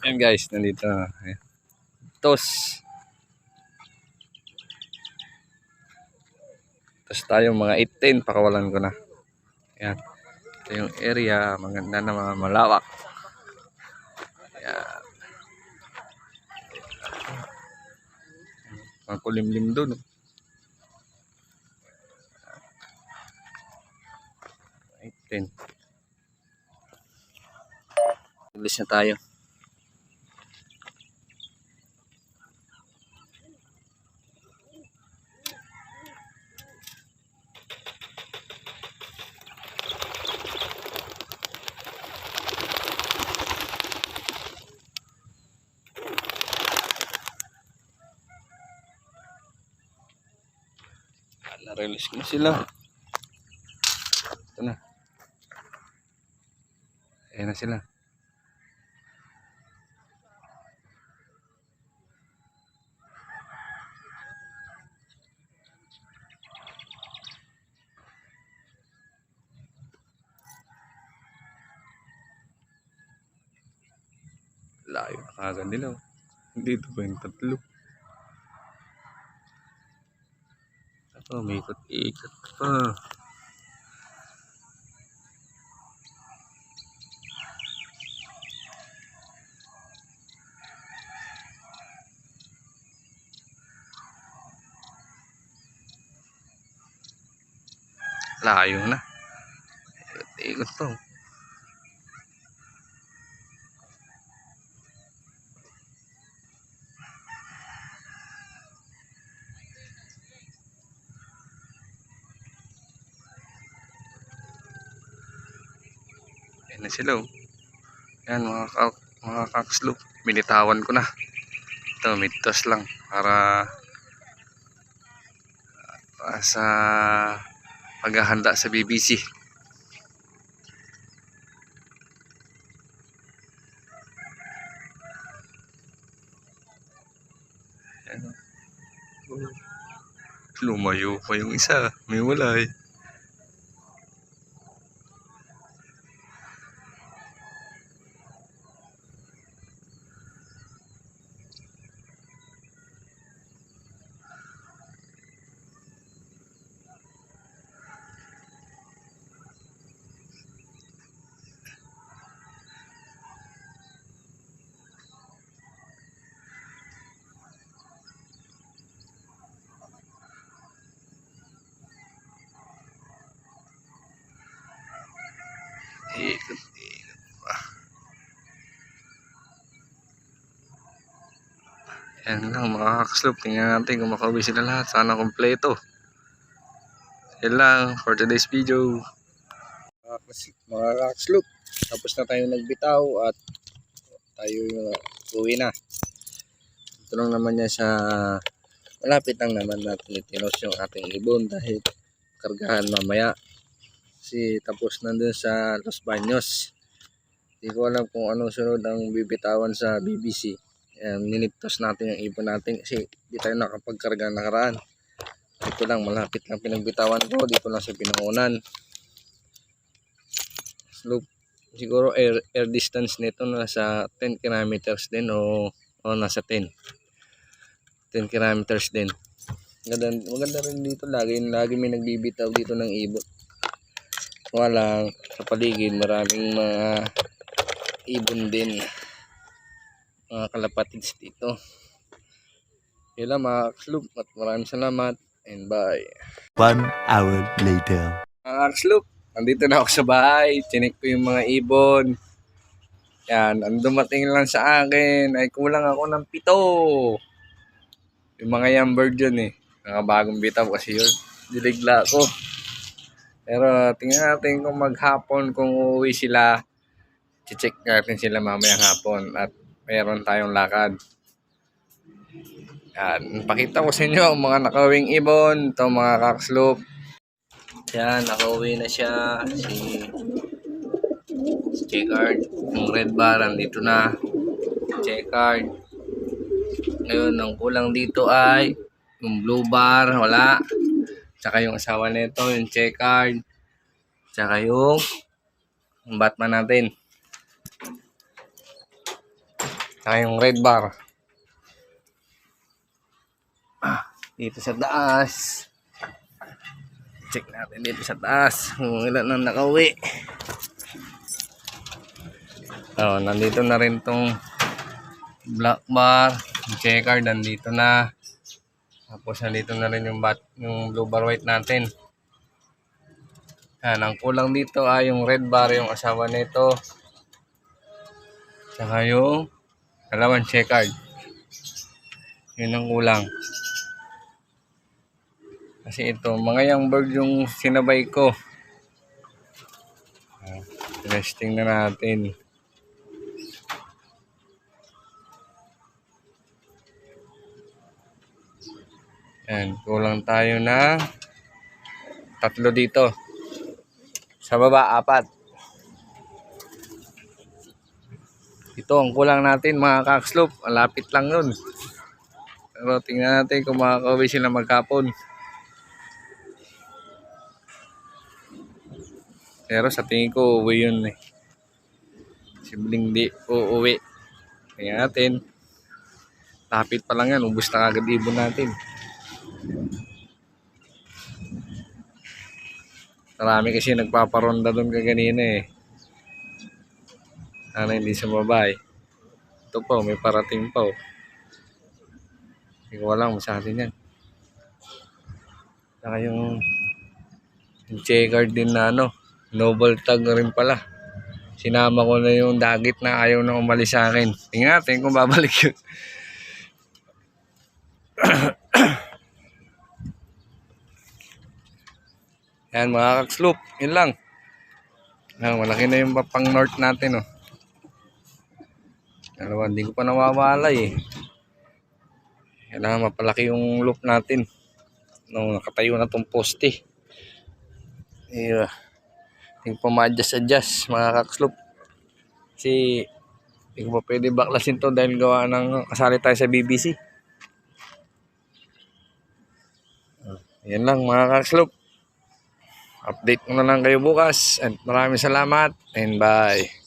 Yan guys, nandito na. Ayan. Tos. Tos tayo mga 18, pakawalan ko na. Ayan. Ito yung area, maganda na mga malawak. Ayan. Ang kulimlim doon. oh. 18. Alis na tayo. Na-release ko na sila. Ito na. Ayan na sila. Layo na kagad nila. oh. Dito pa yung tatlo. Ito, may ikot-ikot pa. Layo na. Ikot-ikot to. Yan na sila oh. Yan mga, ka mga kakslop. Binitawan ko na. Ito, mitos lang. Para para sa paghahanda sa BBC. Ayan, oh. Lumayo pa yung isa. May wala eh. Yan lang mga kakaslop. Tingnan natin kung makauwi sila lahat. Sana kompleto. Yan lang for today's video. Kas- Mga kakaslop. Tapos na tayo nagbitaw at tayo yung uwi na. Ito lang naman yan sa malapit lang naman natin itinos yung ating ibon dahil kargahan mamaya kasi tapos nandun sa Los Baños. Hindi ko alam kung anong sunod ang bibitawan sa BBC. Ayan, niniptos natin yung ibon natin kasi di tayo nakapagkarga nakaraan. Dito lang, malapit lang pinagbitawan ko. Dito lang sa pinangunan. Slope. Siguro air, air distance nito nasa 10 kilometers din o, o nasa 10. 10 kilometers din. Maganda, maganda rin dito. Lagi, lagi may nagbibitaw dito ng ibon wala sa paligid maraming mga ibon din mga kalapatids dito yun lang mga at maraming salamat and bye. One hour later. mga sloop nandito na ako sa bahay chinik ko yung mga ibon. Yan ang dumating lang sa akin ay kulang ako ng pito. Yung mga young bird yun eh. Nakabagong bitaw kasi yun diligla ko. Pero tingnan natin kung maghapon kung uuwi sila. check natin sila mamayang hapon at mayroon tayong lakad. Yan. Pakita ko sa inyo ang mga nakawing ibon. Ito mga kaksloop. Yan, nakauwi na siya. Si, si Checkard. Yung red bar, andito na. Checkard. Ngayon, ang kulang dito ay yung blue bar, wala. Tsaka yung asawa nito, yung check card. Tsaka yung yung Batman natin. Saka yung red bar. Ah, dito sa taas. Check natin dito sa taas kung ilan nang nakauwi. Oh, nandito na rin tong black bar, checker nandito na. Tapos nandito na rin yung bat, yung blue bar white natin. Yan, ang kulang dito ay yung red bar, yung asawa nito. Tsaka yung dalawang checkered. Yun ang kulang. Kasi ito, mga young bird yung sinabay ko. Ah, Testing na natin. Yan, kulang tayo na tatlo dito. Sa baba, apat. Ito ang kulang natin mga kaksloop. Ang lapit lang nun. Pero tingnan natin kung makakauwi sila magkapon. Pero sa tingin ko uuwi yun eh. Sibling di uuwi. Tingnan natin. Lapit pa lang yan. Ubus na agad ibon natin. Marami kasi nagpaparonda doon kaganina eh. Sana hindi sumabay. Ito po, may parating pa oh. Hindi ko alam sa atin yan. Saka yung, yung checkered din na ano, noble tag rin pala. Sinama ko na yung dagit na ayaw na umalis sa akin. Tingnan natin kung babalik yun. Yan mga kaksloop, yun lang. Yan, malaki na yung pang north natin oh. Dalawa, hindi ko pa nawawalay eh. Kailangan mapalaki yung loop natin. Nung nakatayo na tong poste. Yeah. Hindi pa ma-adjust-adjust mga kaksloop. Kasi hindi ko pa pwede baklasin to dahil gawa ng kasali tayo sa BBC. Yan lang mga kaksloop. Update ko na lang kayo bukas. And maraming salamat and bye.